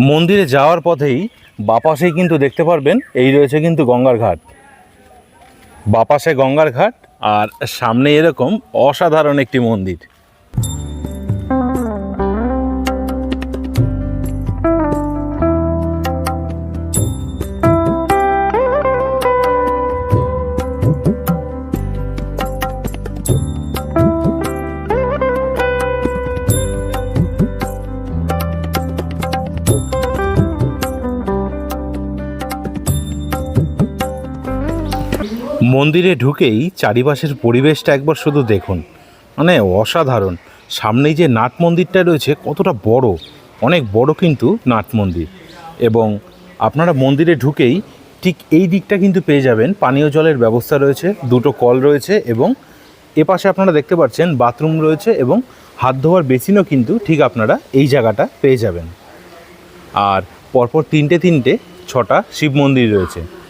মন্দিরে যাওয়ার পথেই বাপাসেই কিন্তু দেখতে পারবেন, এই রয়েছে কিন্তু গঙ্গার ঘাট। বাপাসে গঙ্গার ঘাট আর সামনে এরকম অসাধারণ একটি মন্দির। মন্দিরে ঢুকেই চারিপাশের পরিবেশটা একবার শুধু দেখুন। মানে অসাধারণ। সামনেই যে নাট মন্দিরটা রয়েছে, কতটা বড়। অনেক বড় কিন্তু নাট মন্দির। এবং আপনারা মন্দিরে ঢুকেই ঠিক এই দিকটা কিন্তু পেয়ে যাবেন। পানীয় জলের ব্যবস্থা রয়েছে, দুটো কল রয়েছে এবং এপাশে আপনারা দেখতে পাচ্ছেন বাথরুম রয়েছে এবং হাত ধোয়ার বেসিনও কিন্তু ঠিক আপনারা এই জায়গাটা পেয়ে যাবেন। আর পরপর তিনটে তিনটে ছটা শিব মন্দির রয়েছে।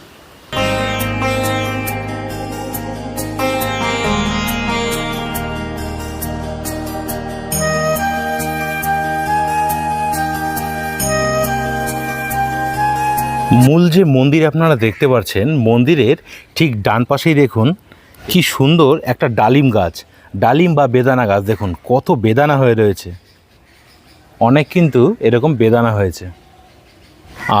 মূল যে মন্দির আপনারা দেখতে পাচ্ছেন মন্দিরের ঠিক ডান পাশেই দেখুন, কি সুন্দর একটা ডালিম গাছ। ডালিম বা বেদানা গাছ, দেখুন, কত বেদানা হয়ে রয়েছে। অনেক কিন্তু এরকম বেদানা হয়েছে।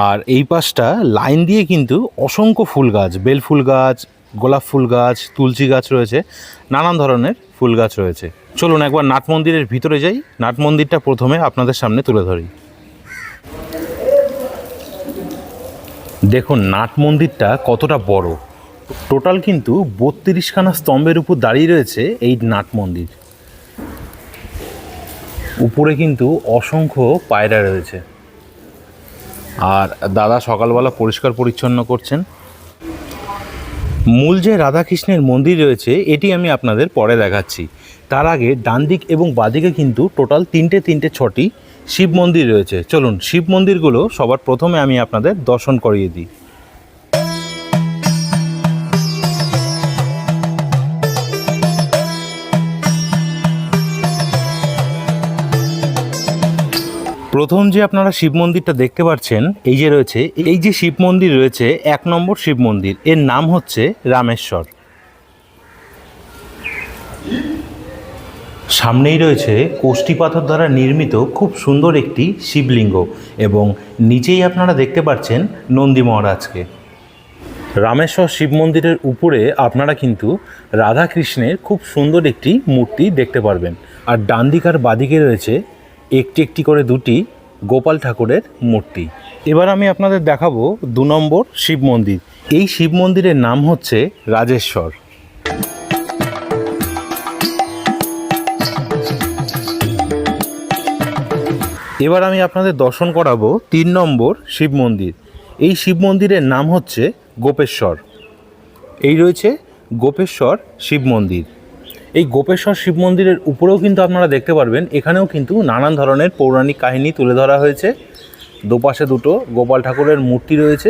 আর এই পাশটা লাইন দিয়ে কিন্তু অসংখ্য ফুল গাছ, বেল ফুল গাছ, গোলাপ ফুল গাছ, তুলসী গাছ রয়েছে, নানান ধরনের ফুল গাছ রয়েছে। চলুন একবার নাট মন্দিরের ভিতরে যাই। নাট মন্দিরটা প্রথমে আপনাদের সামনে তুলে ধরি। দেখুন, নাট মন্দিরটা কতটা বড়। টোটাল কিন্তু বত্রিশখানা স্তম্ভের উপর দাঁড়িয়ে রয়েছে এই নাট মন্দির। উপরে কিন্তু অসংখ্য পায়রা রয়েছে। আর দাদা সকালবেলা পরিষ্কার পরিচ্ছন্ন করছেন। মূল যে রাধাকৃষ্ণের মন্দির রয়েছে, এটি আমি আপনাদের পরে দেখাচ্ছি। তার আগে ডান দিক এবং বাদিকে কিন্তু টোটাল তিনটে তিনটে ছটি শিব মন্দির রয়েছে। চলুন, শিব মন্দিরগুলো সবার প্রথমে আমি আপনাদের দর্শন করিয়ে দিই। প্রথম যে আপনারা শিব মন্দিরটা দেখতে পাচ্ছেন, এই যে রয়েছে, এই যে শিব মন্দির রয়েছে, এক নম্বর শিব মন্দির। এর নাম হচ্ছে রামেশ্বর। সামনেই রয়েছে কোষ্টি পাথর দ্বারা নির্মিত খুব সুন্দর একটি শিবলিঙ্গ এবং নিচেই আপনারা দেখতে পাচ্ছেন নন্দী মহারাজকে। রামেশ্বর শিব মন্দিরের উপরে আপনারা কিন্তু রাধাকৃষ্ণের খুব সুন্দর একটি মূর্তি দেখতে পারবেন। আর ডান দিক আর বাদিকে রয়েছে একটি একটি করে দুটি গোপাল ঠাকুরের মূর্তি। এবার আমি আপনাদের দেখাবো দু নম্বর শিব মন্দির। এই শিব মন্দিরের নাম হচ্ছে রাজেশ্বর। এবার আমি আপনাদের দর্শন করাবো তিন নম্বর শিব মন্দির। এই শিব মন্দিরের নাম হচ্ছে গোপেশ্বর। এই রয়েছে গোপেশ্বর শিব মন্দির। এই গোপেশ্বর শিব মন্দিরের উপরেও কিন্তু আপনারা দেখতে পারবেন, এখানেও কিন্তু নানান ধরনের পৌরাণিক কাহিনী তুলে ধরা হয়েছে। দুপাশে দুটো গোপাল ঠাকুরের মূর্তি রয়েছে।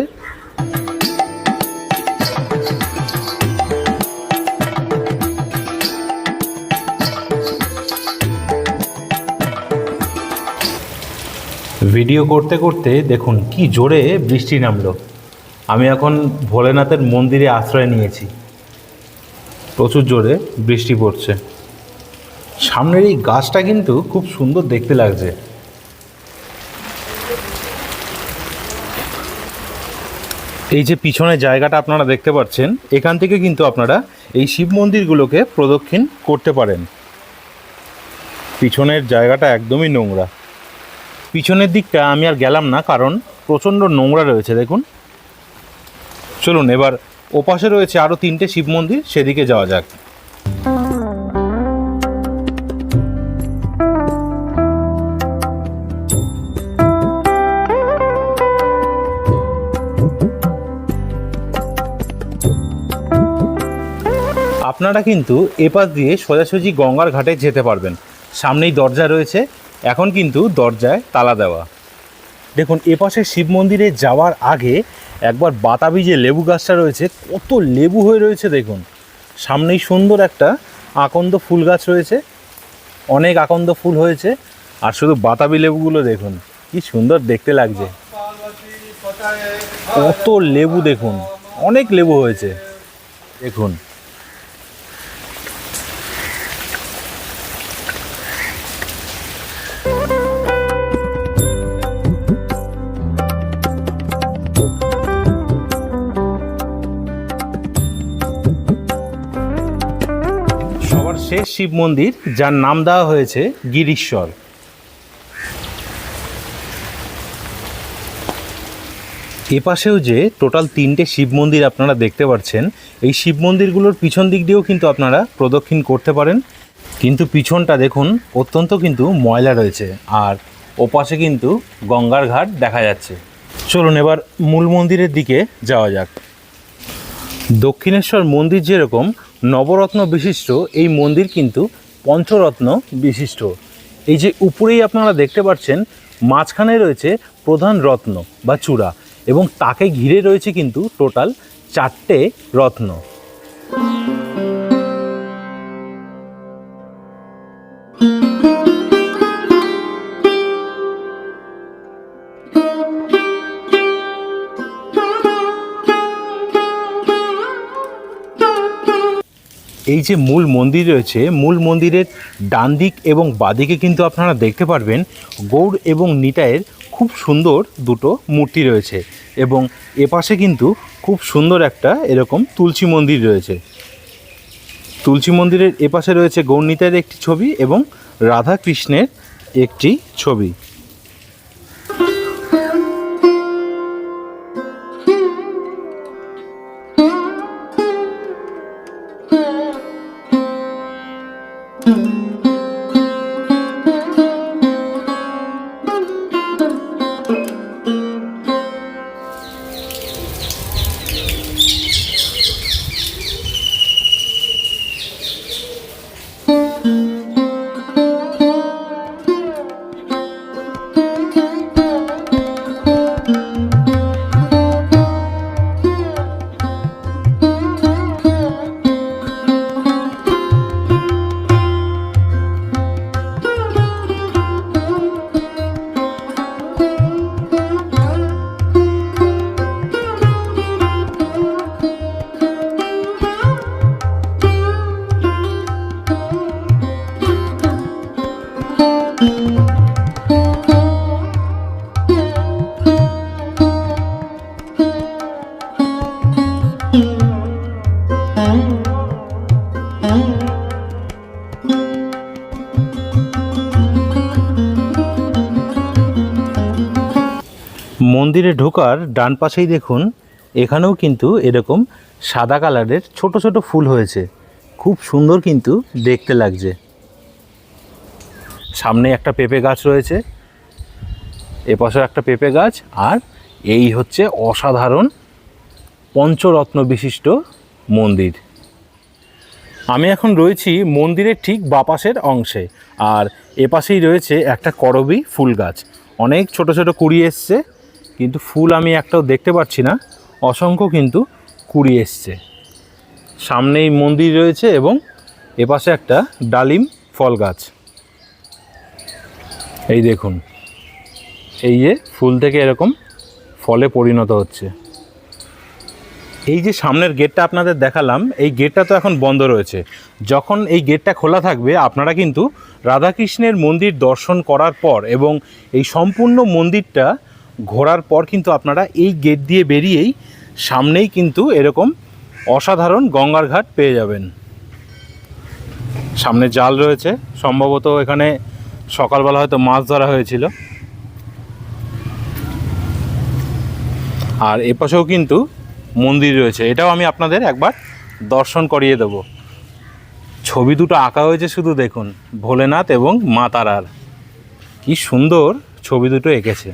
ভিডিও করতে করতে দেখুন কি জোরে বৃষ্টি নামলো। আমি এখন ভোলেনাথের মন্দিরে আশ্রয় নিয়েছি। প্রচুর জোরে বৃষ্টি পড়ছে। সামনের এই গাছটা কিন্তু খুব সুন্দর দেখতে লাগছে। এই যে পিছনে জায়গাটা আপনারা দেখতে পাচ্ছেন, এখান থেকে কিন্তু আপনারা এই শিব মন্দিরগুলোকে প্রদক্ষিণ করতে পারেন। পিছনের জায়গাটা একদমই নোংরা। পিছনের দিকটা আমি আর গেলাম না, কারণ প্রচণ্ড নোংরা রয়েছে, দেখুন। চলুন, এবার ওপাশে রয়েছে আরও তিনটে শিব মন্দির, সেদিকে যাওয়া যাক। আপনারা কিন্তু এপাশ দিয়ে সোজাসুজি গঙ্গার ঘাটে যেতে পারবেন। সামনেই দরজা রয়েছে এখন কিন্তু দরজায় তালা দেওয়া। দেখুন, এপাশে শিব মন্দিরে যাওয়ার আগে একবার বাতাবি যে লেবু গাছটা রয়েছে, কত লেবু হয়ে রয়েছে দেখুন। সামনেই সুন্দর একটা আকন্দ ফুল গাছ রয়েছে। অনেক আকন্দ ফুল হয়েছে। আর শুধু বাতাবি লেবুগুলো দেখুন, কি সুন্দর দেখতে লাগছে। কত লেবু দেখুন, অনেক লেবু হয়েছে। দেখুন শিব মন্দির, যার নাম দেওয়া হয়েছে গিরিশ্বর। এপাশেও যে টোটাল তিনটে শিব মন্দির আপনারা দেখতে পাচ্ছেন, এই শিব মন্দিরগুলোর পিছন দিক দিয়েও কিন্তু আপনারা প্রদক্ষিণ করতে পারেন। কিন্তু পিছনটা দেখুন, অত্যন্ত কিন্তু ময়লা রয়েছে, আর ওপাশে কিন্তু গঙ্গার ঘাট দেখা যাচ্ছে। চলুন এবার মূল মন্দিরের দিকে যাওয়া যাক। দক্ষিণেশ্বর মন্দির যেরকম নবরত্ন বিশিষ্ট, এই মন্দির কিন্তু পঞ্চরত্ন বিশিষ্ট। এই যে উপরেই আপনারা দেখতে পাচ্ছেন, মাঝখানে রয়েছে প্রধান রত্ন বা চূড়া এবং তাকে ঘিরে রয়েছে কিন্তু টোটাল চারটে রত্ন। এই যে মূল মন্দির রয়েছে, মূল মন্দিরের ডান দিক এবং বাদিকে কিন্তু আপনারা দেখতে পারবেন গৌড় এবং নিতাইয়ের খুব সুন্দর দুটো মূর্তি রয়েছে এবং এপাশে কিন্তু খুব সুন্দর একটা এরকম তুলসী মন্দির রয়েছে। তুলসী মন্দিরের এপাশে রয়েছে গৌড় নিতাইয়ের একটি ছবি এবং রাধা কৃষ্ণের একটি ছবি। Mm-hmm. মন্দিরে ঢোকার ডান পাশেই দেখুন, এখানেও কিন্তু এরকম সাদা কালারের ছোট ছোট ফুল হয়েছে। খুব সুন্দর কিন্তু দেখতে লাগছে। সামনে একটা পেঁপে গাছ রয়েছে এপাশে একটা পেঁপে গাছ, আর এই হচ্ছে অসাধারণ পঞ্চরত্ন বিশিষ্ট মন্দির। আমি এখন রয়েছি মন্দিরের ঠিক বাপাশের অংশে, আর এপাশেই রয়েছে একটা করবি ফুল গাছ। অনেক ছোট ছোট কুড়ি এসছে কিন্তু ফুল আমি একটাও দেখতে পাচ্ছি না। অসংখ্য কিন্তু কুড়ি এসছে। সামনেই মন্দির রয়েছে এবং এপাশে একটা ডালিম ফল গাছ। এই দেখুন, এই যে ফুল থেকে এরকম ফলে পরিণত হচ্ছে। এই যে সামনের গেটটা আপনাদের দেখালাম, এই গেটটা তো এখন বন্ধ রয়েছে। যখন এই গেটটা খোলা থাকবে, আপনারা কিন্তু রাধাকৃষ্ণের মন্দির দর্শন করার পর এবং এই সম্পূর্ণ মন্দিরটা ঘোরার পর কিন্তু আপনারা এই গেট দিয়ে বেরিয়েই সামনেই কিন্তু এরকম অসাধারণ গঙ্গার ঘাট পেয়ে যাবেন। সামনে জাল রয়েছে। সম্ভবত এখানে সকালবেলা হয়তো মাছ ধরা হয়েছিল। আর এপাশেও কিন্তু মন্দির রয়েছে। এটাও আমি আপনাদের একবার দর্শন করিয়ে দেব। ছবি দুটো আঁকা হয়েছে শুধু দেখুন। ভোলেনাথ এবং মা তারার। কি সুন্দর ছবি দুটো এঁকেছে।